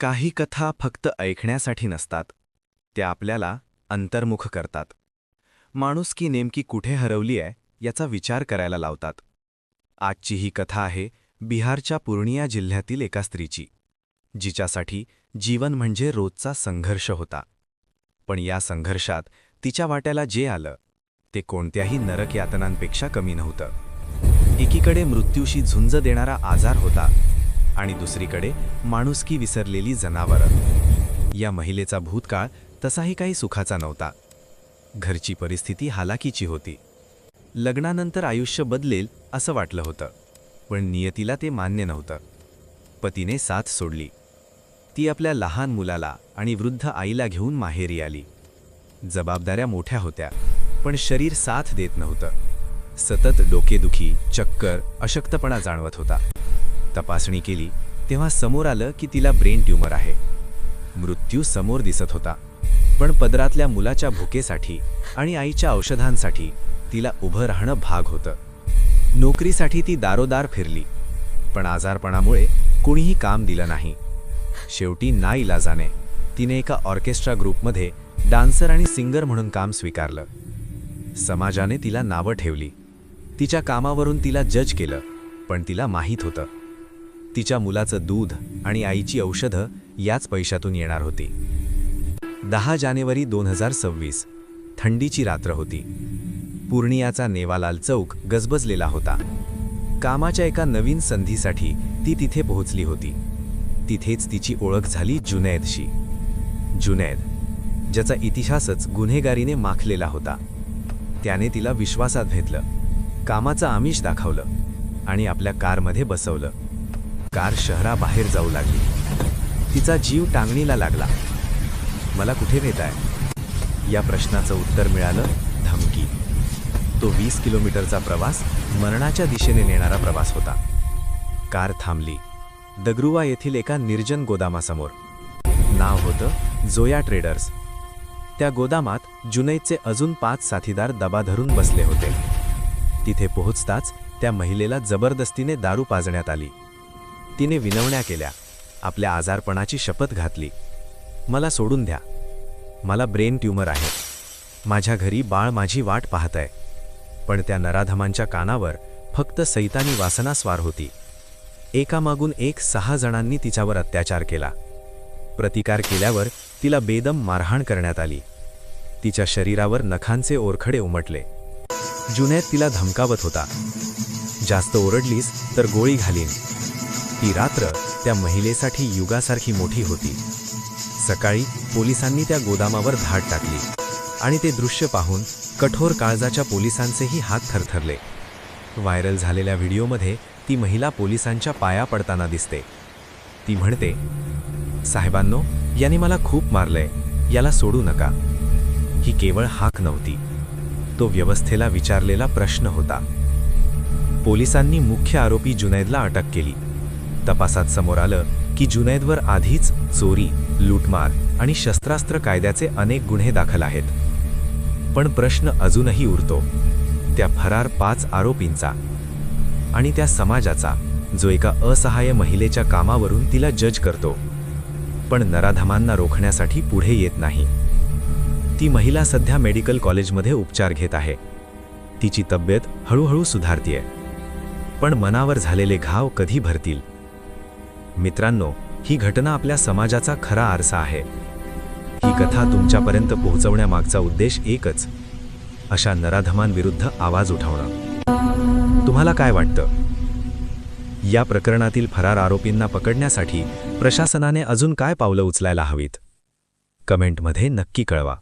काही कथा फक्त ऐकण्यासाठी नसतात. त्या आपल्याला अंतर्मुख करतात. माणुसकी नेमकी कुठे हरवली आहे याचा विचार करायला लावतात. आजची ही कथा आहे बिहारच्या पूर्णिया जिल्ह्यातील एका स्त्रीची जिच्यासाठी जीवन म्हणजे रोजचा संघर्ष होता. पण या संघर्षात तिच्या वाट्याला जे आलं ते कोणत्याही नरक यातनांपेक्षा कमी नव्हतं. एकीकडे मृत्यूशी झुंज देणारा आजार होता आणि दुसरीकडे माणुसकी विसरलेली जनावरं. या महिलेचा भूतकाळ तसाही काही सुखाचा नव्हता. घरची परिस्थिती हालाकीची होती. लग्नानंतर आयुष्य बदलेल असं वाटलं होतं पण नियतीला ते मान्य नव्हतं. पतीने साथ सोडली. ती आपल्या लहान मुलाला आणि वृद्ध आईला घेऊन माहेरी आली. जबाबदाऱ्या मोठ्या होत्या पण शरीर साथ देत नव्हतं. सतत डोकेदुखी चक्कर अशक्तपणा जाणवत होता. तपासणी केली तेव्हा समोर आलं की तिला ब्रेन ट्यूमर आहे. मृत्यू समोर दिसत होता. पण पदरातल्या मुलाच्या भुकेसाठी आणि आईच्या औषधांसाठी तिला उभं राहणं भाग होतं. नोकरीसाठी ती दारोदार फिरली. पण आजारपणामुळे कुणीही काम दिलं नाही. शेवटी ना इलाजाने तिने एका ऑर्केस्ट्रा ग्रुपमध्ये डान्सर आणि सिंगर म्हणून काम स्वीकारलं. समाजाने तिला नावं ठेवली. तिच्या कामावरून तिला जज केलं पण तिला माहीत होतं. तिच्या मुलाचं दूध आणि आईची औषधं याच पैशातून येणार होती. दहा जानेवारी दोन हजार सव्वीस थंडीची रात्र होती. पूर्णियाचा नेवालाल चौक गजबजलेला होता. कामाच्या एका नवीन संधीसाठी ती तिथे पोहोचली होती. तिथेच तिची ओळख झाली जुनैदशी. जुनैद ज्याचा इतिहासच गुन्हेगारीने माखलेला होता. त्याने तिला विश्वासात घेतलं. कामाचं आमिष दाखवलं आणि आपल्या कारमध्ये बसवलं. कार शहराबाहेर जाऊ लागली. तिचा जीव टांगणीला लागला. मला कुठे नेताय? या प्रश्नाचं उत्तर मिळालं धमकी. तो वीस किलोमीटरचा प्रवास मरणाच्या दिशेने नेणारा प्रवास होता. कार थांबली. दगरुवा येथील एका निर्जन गोदामासमोर. नाव होतं जोया ट्रेडर्स. त्या गोदामात जुनैदचे अजून पाच साथीदार दबा धरून बसले होते. तिथे पोहोचताच त्या महिलेला जबरदस्तीने दारू पाजण्यात आली. तिने विनवण्या केल्या. आपल्या आजारपणाची शपथ घातली. मला सोडून द्या. मला ब्रेन ट्यूमर आहे. माझ्या घरी बाळ माझी वाट पाहत आहे पण त्या नराधमांच्या कानावर फक्त सैतानी वासना स्वार होती. एकामागून एक सहा जणांनी तिच्यावर अत्याचार केला. प्रतिकार केल्यावर तिला बेदम मारहाण करण्यात आली. तिच्या शरीरावर नखांचे ओरखडे उमटले. जुनैद तिला धमकावत होता. जास्त ओरडलीस तर गोळी घालीन. ती रात्र त्या महिलेसाठी युगासारखी मोठी होती. सकाळी पोलिसांनी त्या गोदामावर धाड टाकली आणि ते दृश्य पाहून कठोर काळजाच्या पोलिसांचेही हात थरथरले. व्हायरल झालेल्या व्हिडिओमध्ये ती महिला पोलिसांच्या पाया पडताना दिसते. ती म्हणते साहेबांनो यांनी मला खूप मारलंय याला सोडू नका. ही केवळ हाक नव्हती. तो व्यवस्थेला विचारलेला प्रश्न होता. पोलिसांनी मुख्य आरोपी जुनैदला अटक केली. तपासात समोर आलं की जुनैदवर आधीच चोरी लूटमार आणि शस्त्रास्त्र कायद्याचे अनेक गुन्हे दाखल आहेत. पण प्रश्न अजूनही उरतो. त्या फरार पाच आरोपींचा आणि त्या समाजाचा जो एका असहाय्य महिलेच्या कामावरून तिला जज करतो. पण नराधमांना रोखण्यासाठी पुढे येत नाही. ती महिला सध्या मेडिकल कॉलेजमध्ये उपचार घेत आहे. तिची तब्येत हळूहळू सुधारतीये. पण मनावर झालेले घाव कधी भरतील? मित्रांनो ही घटना आपल्या समाजाचा खरा आरसा आहे. ही कथा तुमच्यापर्यंत पोहोचवण्यामागचा उद्देश एकच अशा नराधमांविरुद्ध आवाज उठवणं. तुम्हाला काय वाटतं? या प्रकरणातील फरार आरोपींना पकडण्यासाठी प्रशासनाने अजून काय पावलं उचलायला हवीत? कमेंटमध्ये नक्की कळवा.